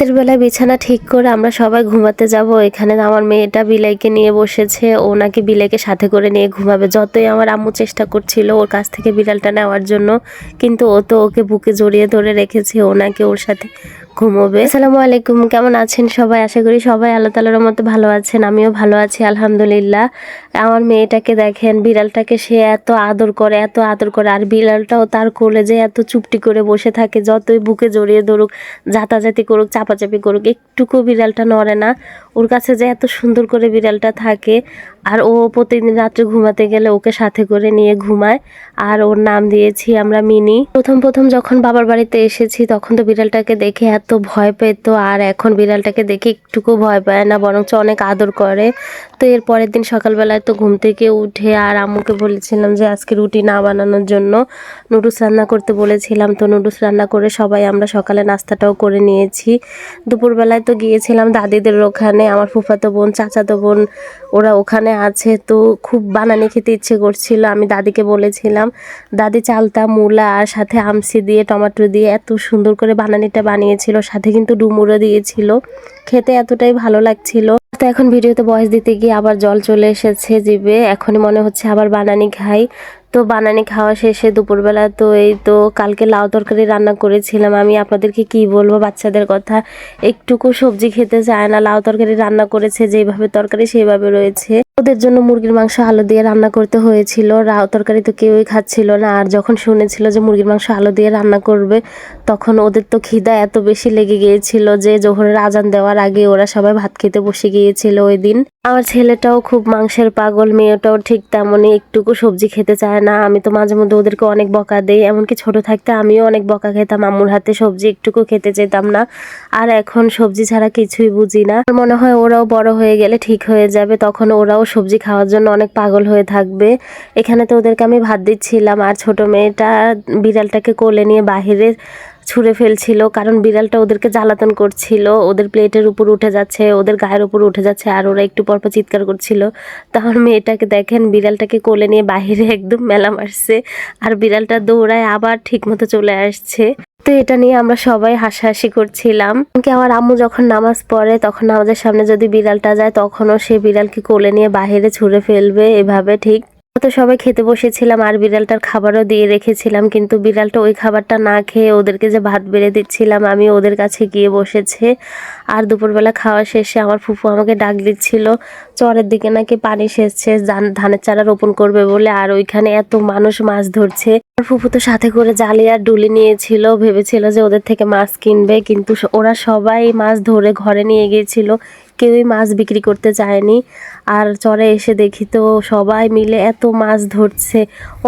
রাতের বেলায় বিছানা ঠিক করে আমরা সবাই ঘুমাতে যাব। এখানে আমার মেয়েটা বিলাইকে নিয়ে বসেছে। ও নাকি বিলাইকে সাথে করে নিয়ে ঘুমাবে। যতই আমার আম্মু চেষ্টা করছিল ওর কাছ থেকে বিড়ালটা নেওয়ার জন্য, কিন্তু ও তো ওকে বুকে জড়িয়ে ধরে রেখেছে। ও নাকি ওর সাথে ঘুমোবে। আসসালামু আলাইকুম, কেমন আছেন সবাই? আশা করি সবাই আল্লাহ তালার মতো ভালো আছেন, আমিও ভালো আছি, আলহামদুলিল্লাহ। আমার মেয়েটাকে দেখেন, বিড়ালটাকে সে এত আদর করে, এত আদর করে, আর বিড়ালটাও তার কোলে যে এত চুপটি করে বসে থাকে, যতই বুকে জড়িয়ে ধরুক জাতাজাতি করুক, চাপাচাপি করুক, একটুকু বিড়ালটা নড়ে না। ওর কাছে যে এত সুন্দর করে বিড়ালটা থাকে আর ও প্রতিদিন রাত্রে ঘুমাতে গেলে ওকে সাথে করে নিয়ে ঘুমায়। আর ওর নাম দিয়েছি আমরা মিনি। প্রথম প্রথম যখন বাবার বাড়িতে এসেছি তখন তো বিড়ালটাকে দেখে এত ভয় পেত আর এখন বিড়ালটাকে দেখে একটুকু ভয় পায় না, বরঞ্চ অনেক আদর করে। তো এর পরের দিন সকালবেলায় তো ঘুম থেকে উঠে আর আম্মুকে বলেছিলাম যে আজকে রুটি না বানানোর জন্য নুডলস রান্না করতে বলেছিলাম। তো নুডলস রান্না করে সবাই আমরা সকালে নাস্তাটাও করে নিয়েছি। দুপুরবেলায় তো গিয়েছিলাম দাদিদের ওখানে। আমার ফুফাতো বোন, চাচাতো বোন, ওরা ওখানে আছে। তো খুব বানানি খেতে ইচ্ছে করছিল। আমি দাদিকে বলেছিলাম, দাদি চালতা, মূলা আর সাথে আমসি দিয়ে, টমেটো দিয়ে এত সুন্দর করে বানানিটা বানিয়েছিল। সাথে কিন্তু ডুমুরও দিয়েছিল। খেতে এতটাই ভালো লাগছিল। তো এখন ভিডিওতে বয়স দিতে গিয়ে আবার জল চলে এসেছে জিবে এখনই মনে হচ্ছে আবার বানানি খাই। তো বানানি খাওয়া শেষে দুপুরবেলা তো এই তো কালকে লাউ তরকারি রান্না করেছিলাম। আমি আপনাদেরকে কি বলব বাচ্চাদের কথা? একটুকু সবজি খেতে চায় না, লাউ তরকারি রান্না করেছে, যেভাবে তরকারি সেভাবে রয়েছে। ওদের জন্য মুরগির মাংস আলু দিয়ে রান্না করতে হয়েছিল। লাউ তরকারি তো কেউই খাচ্ছিল না। আর যখন শুনেছিল যে মুরগির মাংস আলু দিয়ে রান্না করবে, তখন ওদের তো খিদা এত বেশি লেগে গিয়েছিল যে জোহরের আজান দেওয়ার আগে ওরা সবাই ভাত খেতে বসে গিয়েছিল ওই দিন। আমার ছেলেটাও খুব মাংসের পাগল, মেয়েটাও ঠিক তেমনই একটুকু সবজি খেতে চায় না। আমি তো মাঝে মধ্যে ওদেরকে অনেক বকা দেই। এমনকি ছোট থাকতে আমিও অনেক বকা খেতাম। আম্মুর হাতে সবজি একটুকু খেতে চেতাম না। আর এখন সবজি ছাড়া কিছুই বুঝি না। মনে হয় ওরাও বড় হয়ে গেলে ঠিক হয়ে যাবে। তখন ওরাও সবজি খাওয়ার জন্য অনেক পাগল হয়ে থাকবে। এখানে তো ওদেরকে আমি ভাত দিচ্ছিলাম। আর ছোট মেয়েটা বিড়ালটাকে কোলে নিয়ে বাহিরে ছুঁড়ে ফেলছিল, কারণ বিড়ালটা ওদেরকে জ্বালাতন করছিল, ওদের প্লেটের উপর উঠে যাচ্ছে, ওদের গায়ের উপর উঠে যাচ্ছে, আর ওরা একটু পরপর চিৎকার করছিল। তখন মেয়েটাকে দেখেন, বিড়ালটাকে কোলে নিয়ে বাহিরে একদম মেলা মারছে, আর বিড়ালটা দৌড়ায় আবার ঠিক মতো চলে আসছে। তো এটা নিয়ে আমরা সবাই হাসাহাসি করছিলাম। কি আমার আম্মু যখন নামাজ পড়ে, তখন আমাদের সামনে যদি বিড়ালটা যায়, তখনও সে বিড়ালকে কোলে নিয়ে বাহিরে ছুঁড়ে ফেলবে, এভাবে ঠিক। তো সবাই খেতে বসেছিলাম আর বিড়ালটার খাবারও দিয়ে রেখেছিলাম, কিন্তু বিড়ালটা ওই খাবারটা না খেয়ে ওদেরকে যে ভাত বেড়ে দিচ্ছিলাম, আমি ওদের কাছে গিয়ে বসেছে। আর দুপুরবেলা খাওয়া শেষে আমার ফুফু আমাকে ডাক দিচ্ছিল, চরের দিকে নাকি পানি সেচছে, ধান- ধানের চারা রোপণ করবে বলে। আর ওইখানে এত মানুষ মাছ ধরছে। আমার ফুফু তো সাথে করে জালি আর ডুলি নিয়েছিল, ভেবেছিল যে ওদের থেকে মাছ কিনবে, কিন্তু ওরা সবাই মাছ ধরে ঘরে নিয়ে গিয়েছিল। কেউই মাছ বিক্রি করতে চায়নি আর চরে এসে দেখি তো সবাই মিলে এত মাছ ধরছে।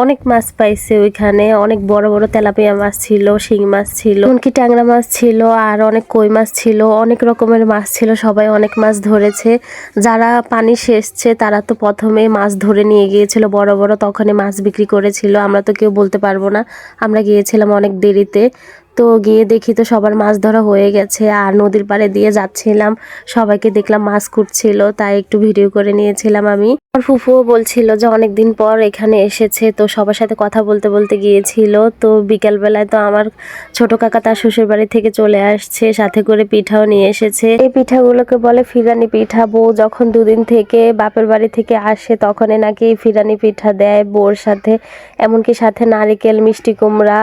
অনেক মাছ পাইছে ওইখানে। অনেক বড় বড় তেলাপিয়া মাছ ছিল, শিং মাছ ছিল, এমনকি ট্যাংরা মাছ ছিল, আর অনেক কই মাছ ছিল। অনেক রকমের মাছ ছিল, সবাই অনেক মাছ ধরেছে। যারা পানি সেচছে, তারা তো প্রথমে মাছ ধরে নিয়ে গিয়েছিল। বড় বড় তখনই মাছ বিক্রি করেছিল। আমরা তো কেউ বলতে পারব না। আমরা গিয়েছিলাম অনেক দেরিতে। তো গিয়ে দেখি তো সবার মাছ ধরা হয়ে গেছে, আর নদীর পাড়ে দিয়ে যাচ্ছিলাম। সবাইকে দেখলাম মাছ কুটছিল, তাই একটু ভিডিও করে নিয়েছিলাম আমি। আমার ফুফুও বলছিল যে অনেক দিন পর এখানে এসেছে, তো সবার সাথে কথা বলতে বলতে গিয়েছিল। তো বিকেল বেলায় তো আমার ছোট কাকা তার শ্বশুর বাড়ি থেকে চলে আসছে, সাথে করে পিঠাও নিয়ে এসেছে। এই পিঠাগুলোকে বলে ফিরানি পিঠা। বউ যখন দুদিন থেকে বাপের বাড়ি থেকে আসে, তখনই নাকি ফিরানি পিঠা দেয় বউর সাথে। এমনকি সাথে নারিকেল, মিষ্টি কুমড়া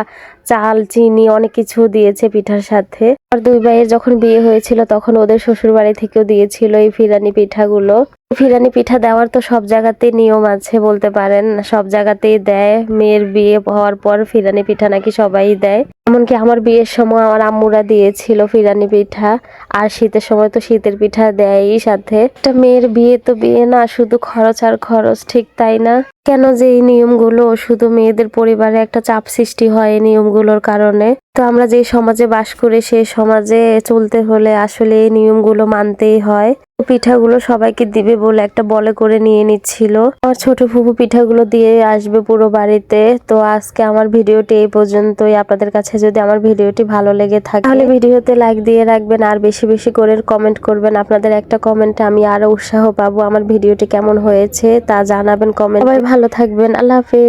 চাল, চিনি অনেক কিছু দিয়েছে পিঠার সাথে। আর দুই ভাইয়ের যখন বিয়ে হয়েছিল তখন ওদের শ্বশুর বাড়ি থেকেও দিয়েছিল এই ফিরানি পিঠাগুলো। ফিরানি পিঠা দেওয়ার তো সব জায়গাতেই নিয়ম আছে বলতে পারেন। সব জায়গাতেই দেয়। মেয়ের বিয়ে হওয়ার পর ফিরানি পিঠা নাকি সবাই দেয়। এমনকি আমার বিয়ের সময় আমার আম্মুরা দিয়েছিল ফিরানি পিঠা। আর শীতের সময় তো শীতের পিঠা দেয়ই সাথে। একটা মেয়ের বিয়ে তো বিয়ে না, শুধু খরচ আর খরচ, ঠিক তাই না? কেন যে এই নিয়মগুলো? শুধু মেয়েদের পরিবারে একটা চাপ সৃষ্টি হয় এই নিয়মগুলোর কারণে। তো আমরা যে সমাজে বাস করি সেই সমাজে চলতে হলে আসলে এই নিয়মগুলো মানতেই হয়। পিঠাগুলো সবাইকে দিবে বলে একটা বলে করে নিয়ে নিচ্ছিল। আমার ছোট ফুপু পিঠাগুলো দিয়ে আসবে পুরো বাড়িতে। তো আজকে আমার ভিডিওটি এই পর্যন্তই। আপনাদের কাছে যদি আমার ভিডিওটি ভালো লেগে থাকে, তাহলে ভিডিওতে লাইক দিয়ে রাখবেন আর বেশি বেশি করে কমেন্ট করবেন। আপনাদের একটা কমেন্টে আমি আরও উৎসাহ পাবো আমার ভিডিওটি কেমন হয়েছে, তা জানাবেন কমেন্ট সবাই ভালো থাকবেন। আল্লাহ হাফেজ।